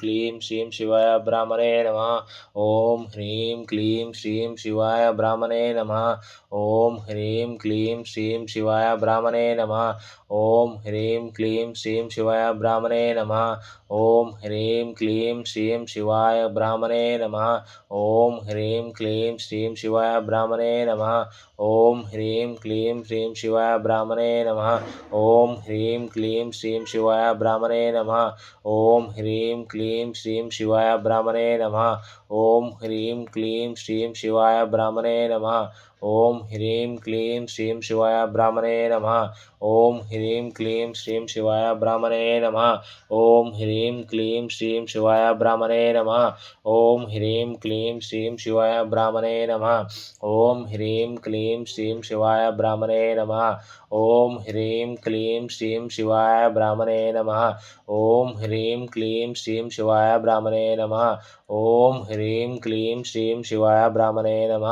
క్లీం శ్రీం శివాయ బ్రాహ్మణే నమ. ఓం హ్రీం క్లీం శ్రీం శివాయ బ్రాహ్మణే నమ. ఓం హ్రీం క్లీం శ్రీం శివాయ బ్రాహ్మణే నమ. ఓం హ్రీం క్లీం శ్రీం శివాయ బ్రాహ్మణే నమ. ఓం హ్రీం క్లీం శ్రీం శివాయ బ్రాహ్మణే నమ. ఓం హ్రీం క్లీం శ్రీం శివాయ బ్రాహ్మణే నమ. ఓం హ్రీం క్లీం శ్రీం శివాయ బ్రాహ్మణే నమ. ఓం హ్రీం క్లీం శ్రీం శివాయ బ్రాహ్మణే నమ. ఓం హ్రీం క్లీం శ్రీం శివాయ బ్రాహ్మణే నమ. ओम ह्रीं क्लीं श्रीं शिवाय ब्राह्मणे नमः। ओम ह्रीं क्लीं श्रीं शिवाय ब्राह्मणे नमः। ओम ह्रीं क्लीं श्रीं शिवाय ब्राह्मणे नमः। ओम ह्रीं क्लीं श्रीं शिवाय ब्राह्मणे नमः। ओम ह्रीं क्लीं श्रीं शिवाय ब्राह्मणे नमः। ओम ह्रीं क्लीं श्रीं शिवाय ब्राह्मणे नमः। ओम ह्रीं क्लीं श्रीं शिवाय ब्राह्मणे नमः। ओम ह्रीं क्लीं श्रीं शिवाय ब्राह्मणे नमः। ओम హ్రీం క్లీం శ్రీం శివాయ బ్రాహ్మణే నమ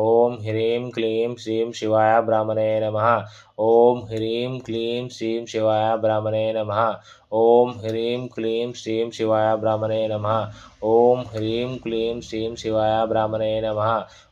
ఓం హ్రీం క్లీం శ్రీం శివాయ బ్రాహ్మణే నమ ఓం హ్రీం క్లీం శ్రీం శివాయ బ్రాహ్మణే నమ ఓం హ్రీం క్లీం శ్రీం శివాయ బ్రాహ్మణే నమ ఓం హ్రీం క్లీం శ్రీం శివాయ బ్రాహ్మణే నమ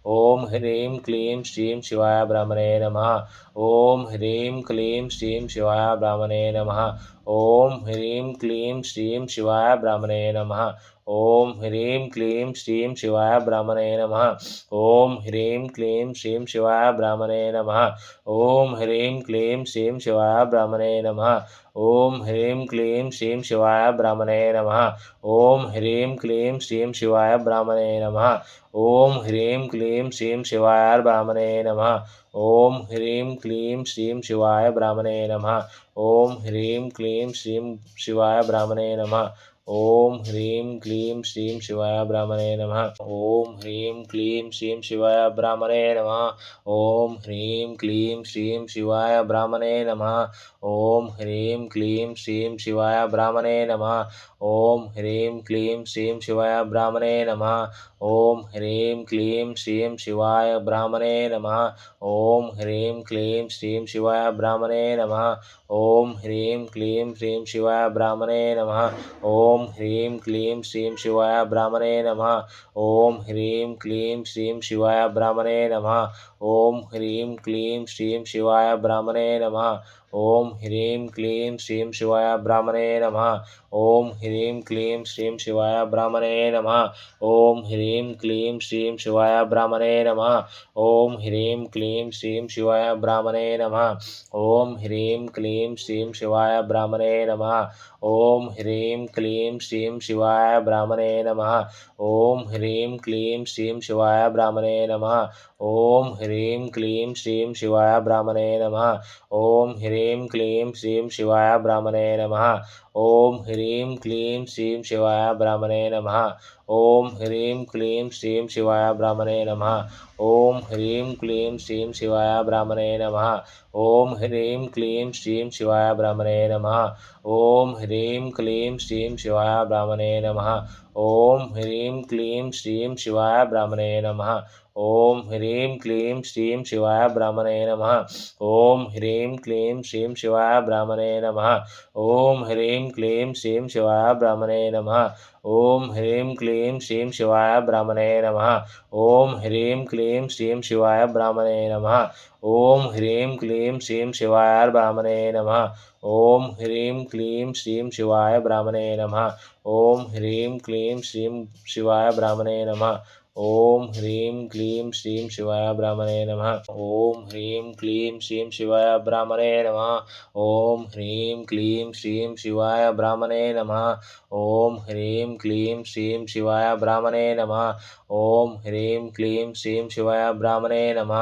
ఓం హ్రీం క్లీం శ్రీం శివాయ బ్రాహ్మణే నమ. ఓం హ్రీం క్లీం శ్రీం శివాయ బ్రాహ్మణే నమ. ఓం హ్రీం క్లీం శ్రీం శివాయ బ్రాహ్మణే నమ. ఓం హ్రీం క్లీం శ్రీం శివాయ బ్రాహ్మణే నమ. ఓం హ్రీం క్లీం శ్రీం శివాయ బ్రాహ్మణే నమ. ఓం హ్రీం క్లీం శ్రీం శివాయ బ్రాహ్మణే నమ. ओम ह्रीं क्लीं श्रीं शिवाय ब्राह्मणे नमः। ओम ह्रीं क्लीं श्रीं शिवाय ब्राह्मणे नमः। ओम ह्रीं क्लीं श्रीं शिवाय ब्राह्मणे नमः। ओम ह्रीं क्लीं श्रीं शिवाय ब्राह्मणे नमः। ओम ह्रीं क्लीं श्रीं शिवाय ब्राह्मणे नमः। ఓం హ్రీం క్లీం శ్రీం శివాయ బ్రాహ్మణే నమ. ఓం హ్రీం క్లీం శ్రీం శివాయ బ్రాహ్మణే నమ. ఓం హ్రీం క్లీం శ్రీం శివాయ బ్రాహ్మణే నమ. ఓం హ్రీం క్లీం శ్రీం శివాయ బ్రాహ్మణే నమ. ఓం హ్రీం క్లీం శ్రీం శివాయ బ్రాహ్మణే నమ. ఓం హ్రీం క్లీం శ్రీం శివాయ బ్రాహ్మణే నమ. ఓం హ్రీం క్లీం శ్రీం శివాయ బ్రాహ్మణే నమ. ఓం హ్రీం క్లీం శ్రీం శివాయ బ్రాహ్మణే నమ. ఓం హ్రీం క్లీం శ్రీం శివాయ బ్రాహ్మణే నమ. ఓం హ్రీం క్లీం శ్రీం శివాయ బ్రాహ్మణే నమ. ఓం హ్రీం క్లీం శ్రీం శివాయ బ్రాహ్మణే నమ. ఓం హ్రీం క్లీం శ్రీం శివాయ బ్రాహ్మణే నమ. ఓం హ్రీం క్లీం శ్రీం శివాయ బ్రాహ్మణే నమ. ఓం హ్రీం క్లీం శ్రీం శివాయ బ్రాహ్మణే నమ. ఓం హ్రీం క్లీం శ్రీం శివాయ బ్రాహ్మణే నమ. ఓం హ్రీం క్లీం శ్రీం శివాయ బ్రాహ్మణే నమ. ఓం హ్రీం క్లీం శ్రీం శివాయ బ్రాహ్మణే నమ. ओम ह्रीं क्लीं श्रीं शिवाय ब्राह्मणे नमः। ओं ह्रीं क्लीं श्रीं शिवाय ब्राह्मणे नमः। ओं ह्रीं क्लीं श्रीं शिवाय ब्राह्मणे नमः। ఓం హ్రీం క్లీం శ్రీం శివాయ బ్రాహ్మణే నమ. ఓం హ్రీం క్లీం శ్రీం శివాయ బ్రాహ్మణే నమ. ఓం హ్రీం క్లీం శ్రీం శివాయ బ్రాహ్మణే నమ. ఓం హ్రీం క్లీం శ్రీం శివాయ బ్రాహ్మణే నమ. ఓం హ్రీం క్లీం శ్రీం శివాయ బ్రాహ్మణే నమ. ఓం హ్రీం క్లీం శ్రీం శివాయ బ్రాహ్మణే నమ. ఓం హ్రీం క్లీం శ్రీం శివాయ బ్రాహ్మణే నమ. ఓం హ్రీం క్లీం శ్రీం శివాయ బ్రాహ్మణే నమ. ఓం హ్రీం క్లీం శ్రీం శివాయ బ్రాహ్మణే నమ. ఓం హ్రీం క్లీం శ్రీం శివాయ బ్రాహ్మణే నమ. ఓం హ్రీం క్లీం శ్రీం శివాయ బ్రాహ్మణే నమ. ఓం హ్రీం క్లీం శ్రీం శివాయ బ్రాహ్మణే నమ. ఓం హ్రీం క్లీం శ్రీం శివాయ బ్రాహ్మణే నమ. ఓం హ్రీం క్లీం శ్రీం శివాయ బ్రాహ్మణే నమ. ఓం హ్రీం క్లీం శ్రీం శివాయ బ్రాహ్మణే నమ. ఓం హ్రీం క్లీం శ్రీం శివాయ బ్రాహ్మణే నమ. ఓం హ్రీం క్లీం శ్రీం శివాయ బ్రాహ్మణే నమ. ఓం హ్రీం క్లీం శ్రీం శివాయ బ్రాహ్మణే నమ. ఓం హ్రీం క్లీం శ్రీం శివాయ బ్రాహ్మణే నమ.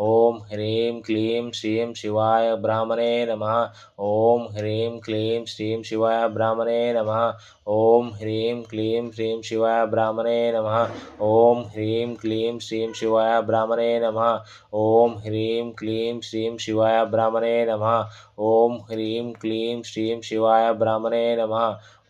ఓం హ్రీం క్లీం శ్రీం శివాయ బ్రాహ్మణే నమ. ఓం హ్రీం క్లీం శ్రీం శివాయ బ్రాహ్మణే నమ. ఓం హ్రీం క్లీం శ్రీం శివాయ బ్రాహ్మణే నమ. ఓం హ్రీం క్లీం శ్రీం శివాయ బ్రాహ్మణే నమ. ఓం హ్రీం క్లీం శ్రీం శివాయ బ్రాహ్మణే నమ. ఓం హ్రీం క్లీం శ్రీం శివాయ బ్రాహ్మణే నమ.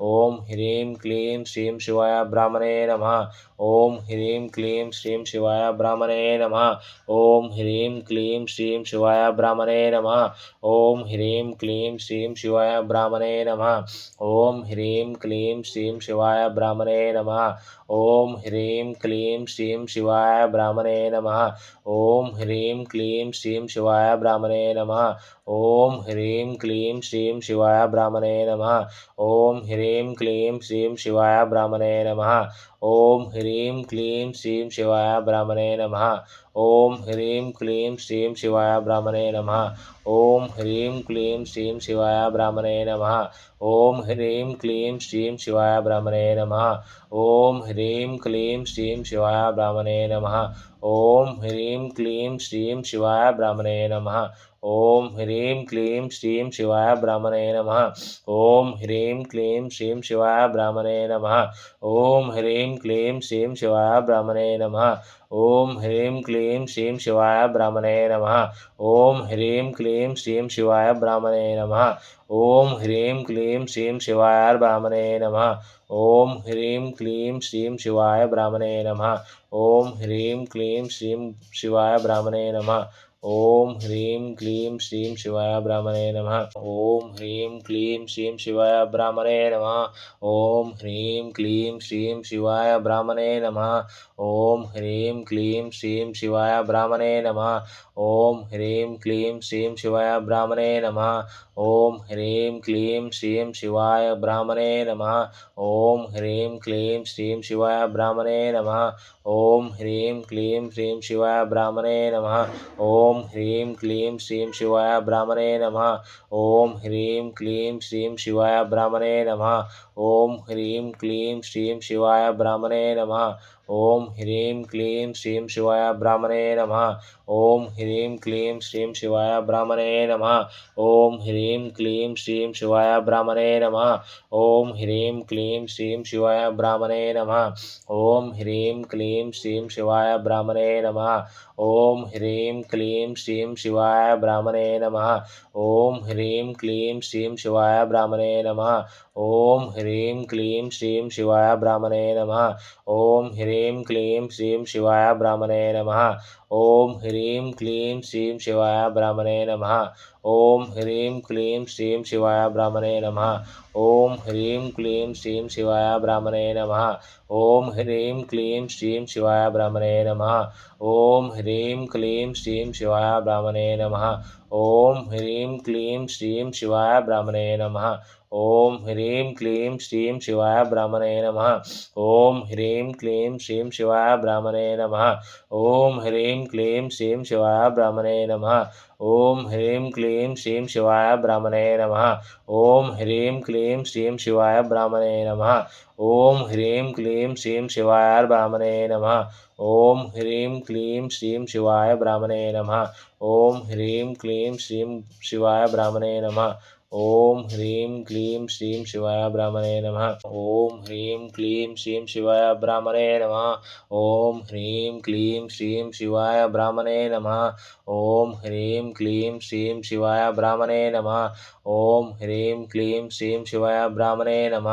ఓం హ్రీం క్లీం శ్రీం శివాయ బ్రాహ్మణే నమ. ఓం హ్రీం క్లీం శ్రీం శివాయ బ్రాహ్మణే నమ. ఓం హ్రీం క్లీం శ్రీం శివాయ బ్రాహ్మణే నమ. ఓం హ్రీం క్లీం శ్రీం శివాయ బ్రాహ్మణే నమ. ఓం హ్రీం క్లీం శ్రీం శివాయ బ్రాహ్మణే నమ. ఓం హ్రీం క్లీం శ్రీం శివాయ బ్రాహ్మణే నమ. ఓం హ్రీం క్లీం శ్రీం శివాయ బ్రాహ్మణే నమ. ఓం హ్రీం క్లీం శ్రీం శివాయ బ్రాహ్మణే నమ. ఓం హ్రీం క్లీం శ్రీం శివాయ బ్రాహ్మణే నమ. ఓం హ్రీం క్లీం శ్రీం శివాయ బ్రాహ్మణే నమ. ఓం హ్రీం క్లీం శ్రీం శివాయ బ్రాహ్మణే నమ. ఓం హ్రీం క్లీం శ్రీం శివాయ బ్రాహ్మణే నమ. ఓం హ్రీం క్లీం శ్రీం శివాయ బ్రాహ్మణే నమ. ఓం హ్రీం క్లీం శ్రీం శివాయ బ్రాహ్మణే నమ. ఓం హ్రీం క్లీం శ్రీం శివాయ బ్రాహ్మణే నమ. ఓం హ్రీం క్లీం శ్రీం శివాయ బ్రాహ్మణే నమ. ఓం హ్రీం క్లీం శ్రీం శివాయ బ్రాహ్మణే నమ. ఓం హ్రీం క్లీం శ్రీం శివాయ బ్రాహ్మణే నమ. ఓం హ్రీం క్లీం శ్రీం శివాయ బ్రాహ్మణే నమ. ఓం హ్రీం క్లీం శ్రీం శివాయ బ్రాహ్మణే నమ. ఓం హ్రీం క్లీం శ్రీం శివాయ బ్రాహ్మణే నమ. ఓం హ్రీం క్లీం శ్రీం శివాయ బ్రాహ్మణే నమ. ఓం హ్రీం క్లీం శ్రీం శివాయ బ్రాహ్మణే నమ. ఓం హ్రీం క్లీం శ్రీం శివాయ బ్రాహ్మణే నమ. ఓం హ్రీం క్లీం శ్రీం శివాయ బ్రాహ్మణే నమ. ఓం హ్రీం క్లీం శ్రీం శివాయ బ్రాహ్మణే నమ. ఓం హ్రీం క్లీం శ్రీం శివాయ బ్రాహ్మణే నమ. ఓం హ్రీం క్లీం శ్రీం శివాయ బ్రాహ్మణే నమ. ॐ ह्रीं क्लीं श्रीं शिवाय ब्राह्मणे नमः। ॐ ह्रीं क्लीं श्रीं शिवाय ब्राह्मणे नमः। ॐ ह्रीं क्लीं श्रीं शिवाय ब्राह्मणे नमः। ॐ ह्रीं क्लीं श्रीं शिवाय ब्राह्मणे नमः। ॐ ह्रीं क्लीं श्रीं शिवाय ब्राह्मणे नमः। ॐ ह्रीं क्लीं श्रीं शिवाय ब्राह्मणे नमः। ओम ह्रीं क्लीं श्रीं शिवाय ब्राह्मणे नमः। ओम ह्रीं क्लीं श्रीं शिवाय ब्राह्मणे नमः। ओम ह्रीं क्लीं श्रीं शिवाय ब्राह्मणे नमः। ओम ह्रीं क्लीं श्रीं शिवाय ब्राह्मणे नमः। ओम ह्रीं क्लीं श्रीं शिवाय ब्राह्मणे नमः। ओम ह्रीं क्लीं श्रीं शिवाय ब्राह्मणे नमः। ओम ह्रीं क्लीं श्रीं शिवाय ब्राह्मणे नमः। ओम ह्रीं क्लीं श्रीं शिवाय ब्राह्मणे नमः। ओम ह्रीं ह्रीं क्लीं श्रीं शिवाय ब्राह्मणे नमः। నమ ఓం హ్రీం క్లీం శ్రీం శివాయ బ్రాహ్మణే నమ ఓం హ్రీం క్లీం శ్రీం శివాయ బ్రాహ్మణే నమ ఓం హ్రీం క్లీం శ్రీం శివాయ బ్రాహ్మణే నమ ఓం హ్రీం క్లీం శ్రీం శివాయ బ్రాహ్మణే నమ ఓం హ్రీం క్లీం శ్రీం శివాయ బ్రాహ్మణే నమ ఓం హ్రీం క్లీం శ్రీం శివాయ బ్రాహ్మణే నమ ఓం హ్రీం క్లీం శ్రీం శివాయ బ్రాహ్మణే నమ ఓం హ్రీం క్లీం శ్రీం శివాయ బ్రాహ్మణే నమ ఓం ह्रीं क्लीं श्रीं शिवाय ब्राह्मणे नमः। ॐ ह्रीं क्लीं श्रीं शिवाय ब्राह्मणे नमः। ॐ ह्रीं क्लीं श्रीं शिवाय ब्राह्मणे नमः। ॐ ह्रीं क्लीं श्रीं शिवाय ब्राह्मणे नमः। ॐ ह्रीं क्लीं श्रीं शिवाय ब्राह्मणे नमः। ॐ ह्रीं क्लीं श्रीं शिवाय ब्राह्मणे नमः। ఓం హ్రీం క్లీం శ్రీం శివాయ బ్రాహ్మణే నమ. ఓం హ్రీం క్లీం శ్రీం శివాయ బ్రాహ్మణే నమ. ఓం హ్రీం క్లీం శ్రీం శివాయ బ్రాహ్మణే నమ. ఓం హ్రీం క్లీం శ్రీం శివాయ బ్రాహ్మణే నమ. ఓం హ్రీం క్లీం శ్రీం శివాయ బ్రాహ్మణే నమ.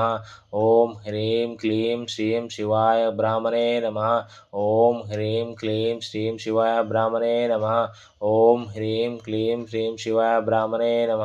ఓం హ్రీం క్లీం శ్రీం శివాయ బ్రాహ్మణే నమ. ఓం హ్రీం క్లీం శ్రీం శివాయ బ్రాహ్మణే నమ. ఓం హ్రీం క్లీం శ్రీం శివాయ బ్రాహ్మణే నమ.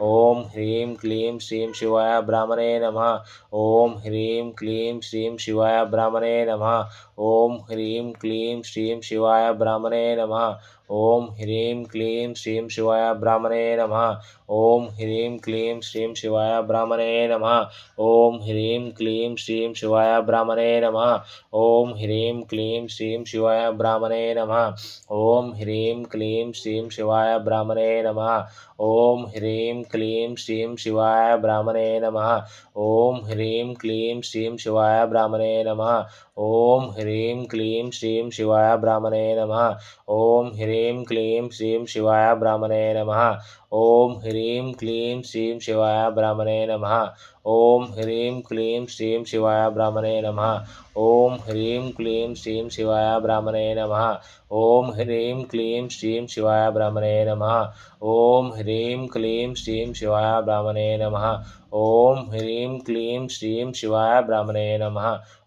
ఓం హ్రీం క్లీం శ్రీం శివాయ బ్రాహ్మణే నమ. ఓం హ్రీం క్లీం శ్రీం శివాయ బ్రాహ్మణే నమ. ఓం హ్రీం క్లీం శ్రీం శివాయ బ్రాహ్మణే నమ. ओम ह्रीं क्लीं श्रीं शिवाय ब्राह्मणे नमः। ओम ह्रीं क्लीं श्रीं शिवाय ब्राह्मणे नमः। ओम ह्रीं क्लीं श्रीं शिवाय ब्राह्मणे नमः। ओम ह्रीं क्लीं श्रीं शिवाय ब्राह्मणे नमः। ओम ह्रीं क्लीं श्रीं शिवाय ब्राह्मणे नमः। ओम ह्रीं क्लीं श्रीं शिवाय ब्राह्मणे नमः। ओम ह्रीं क्लीं श्रीं शिवाय ब्राह्मणे नमः। ओम ह्रीं क्लीं श्रीं शिवाय ब्राह्मणे नमः। ओम ह्रीं హ్రీం క్లీం శ్రీం శివాయ బ్రాహ్మణే నమ ఓం హ్రీం క్లీం శ్రీం శివాయ బ్రాహ్మణే నమ ఓం హ్రీం క్లీం శ్రీం శివాయ బ్రాహ్మణే నమ ఓం హ్రీం క్లీం శ్రీం శివాయ బ్రాహ్మణే నమ ఓం హ్రీం క్లీం శ్రీం శివాయ బ్రాహ్మణే నమ ఓం హ్రీం క్లీం శ్రీం శివాయ బ్రాహ్మణే నమ ఓం హ్రీం క్లీం శ్రీం శివాయ బ్రాహ్మణే నమ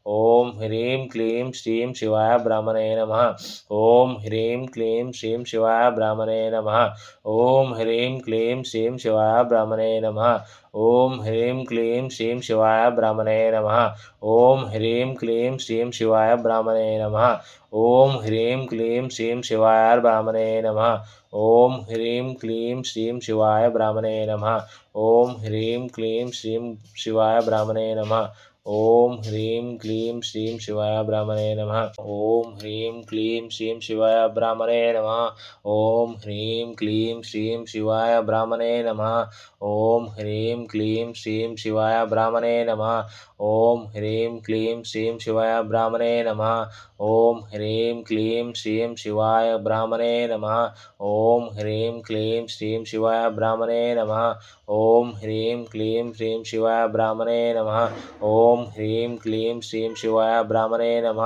ఓం హ్రీం క్లీం శ్రీం శివాయ బ్రాహ్మణే నమ. ఓం హ్రీం క్లీం శ్రీం శివాయ బ్రాహ్మణే నమ. ఓం హ్రీం క్లీం శ్రీం శివాయ బ్రాహ్మణే నమ. ఓం హ్రీం క్లీం శ్రీం శివాయ బ్రాహ్మణే నమ. ఓం హ్రీం క్లీం శ్రీం శివాయ బ్రాహ్మణే నమ. ఓం హ్రీం క్లీం శ్రీం శివాయ బ్రాహ్మణే నమ. ఓం హ్రీం క్లీం శ్రీం శివాయ బ్రాహ్మణే నమ. ఓం హ్రీం క్లీం శ్రీం శివాయ బ్రాహ్మణే నమ. ॐ ह्रीं क्लीं श्रीं शिवाय ब्राह्मणे नमः। ॐ ह्रीं क्लीं श्रीं शिवाय ब्राह्मणे नमः। ॐ ह्रीं क्लीं श्रीं शिवाय ब्राह्मणे नमः। ఓం హ్రీం క్లీం శ్రీం శివాయ బ్రాహ్మణే నమ. ఓం హ్రీం క్లీం శ్రీం శివాయ బ్రాహ్మణే నమ. ఓం హ్రీం క్లీం శ్రీం శివాయ బ్రాహ్మణే నమ. ఓం హ్రీం క్లీం శ్రీం శివాయ బ్రాహ్మణే నమ. ఓం హ్రీం క్లీం శ్రీం శివాయ బ్రాహ్మణే నమ. ఓం హ్రీం క్లీం శ్రీం శివాయ బ్రాహ్మణే నమ.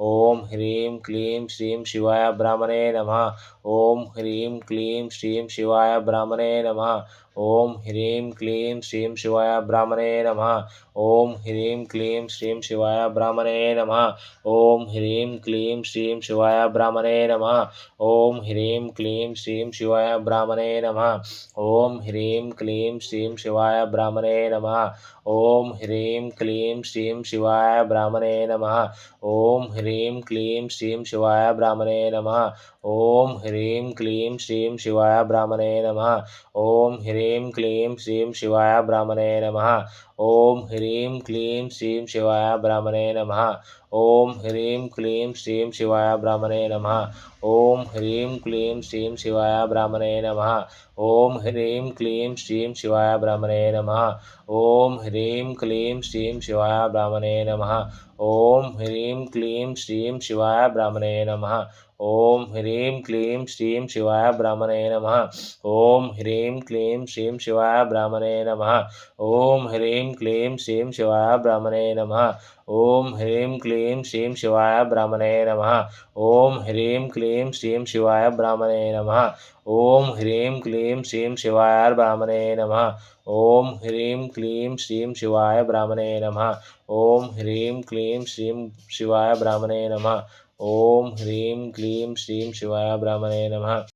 ఓం హ్రీం క్లీం శ్రీం శివాయ బ్రాహ్మణే నమ. ఓం హ్రీం క్లీం శ్రీం శివాయ బ్రాహ్మణే నమ. ఓం హ్రీం క్లీం శ్రీం శివాయ బ్రాహ్మణే నమ ఓం హ్రీం క్లీం శ్రీం శివాయ బ్రాహ్మణే నమ. ఓం హ్రీం క్లీం శ్రీం శివాయ బ్రాహ్మణే నమ. ఓం హ్రీం క్లీం శ్రీం శివాయ బ్రాహ్మణే నమ. ఓం హ్రీం క్లీం శ్రీం శివాయ బ్రాహ్మణే నమ. ఓం హ్రీం క్లీం శ్రీం శివాయ బ్రాహ్మణే నమ. ఓం హ్రీం క్లీం శ్రీం శివాయ బ్రాహ్మణే నమ. ఓం హ్రీం క్లీం శ్రీం శివాయ బ్రాహ్మణే నమ. ఓం హ్రీం క్లీం శ్రీం శివాయ బ్రాహ్మణే నమ. ఓం హ్రీం క్లీం శ్రీం శివాయ బ్రాహ్మణే నమ. ఓం హ్రీం క్లీం శ్రీం శివాయ బ్రాహ్మణే నమ. ఓం హ్రీం క్లీం శ్రీం శివాయ బ్రాహ్మణే నమ. ఓం హ్రీం క్లీం శ్రీం శివాయ బ్రాహ్మణే నమ. ఓం హ్రీం క్లీం శ్రీం శివాయ బ్రాహ్మణే నమ. ఓం హ్రీం క్లీం శ్రీం శివాయ బ్రాహ్మణే నమ. ఓం హ్రీం క్లీం శ్రీం శివాయ బ్రాహ్మణే నమ. ఓం హ్రీం క్లీం శ్రీం శివాయ బ్రాహ్మణే నమ. ఓం హ్రీం క్లీం శ్రీం శివాయ బ్రాహ్మణే నమ. ఓం హ్రీం క్లీం శ్రీం శివాయ బ్రాహ్మణే నమ. ఓం హ్రీం క్లీం శ్రీం శివాయ బ్రాహ్మణే నమ. ఓం హ్రీం క్లీం శ్రీం శివాయ బ్రాహ్మణే నమ. ఓం హ్రీం క్లీం శ్రీం శివాయ బ్రాహ్మణే నమ. ఓం హ్రీం క్లీం శ్రీం శివాయ బ్రాహ్మణే నమ. ఓం హ్రీం క్లీం శ్రీం శివాయ బ్రాహ్మణే నమ.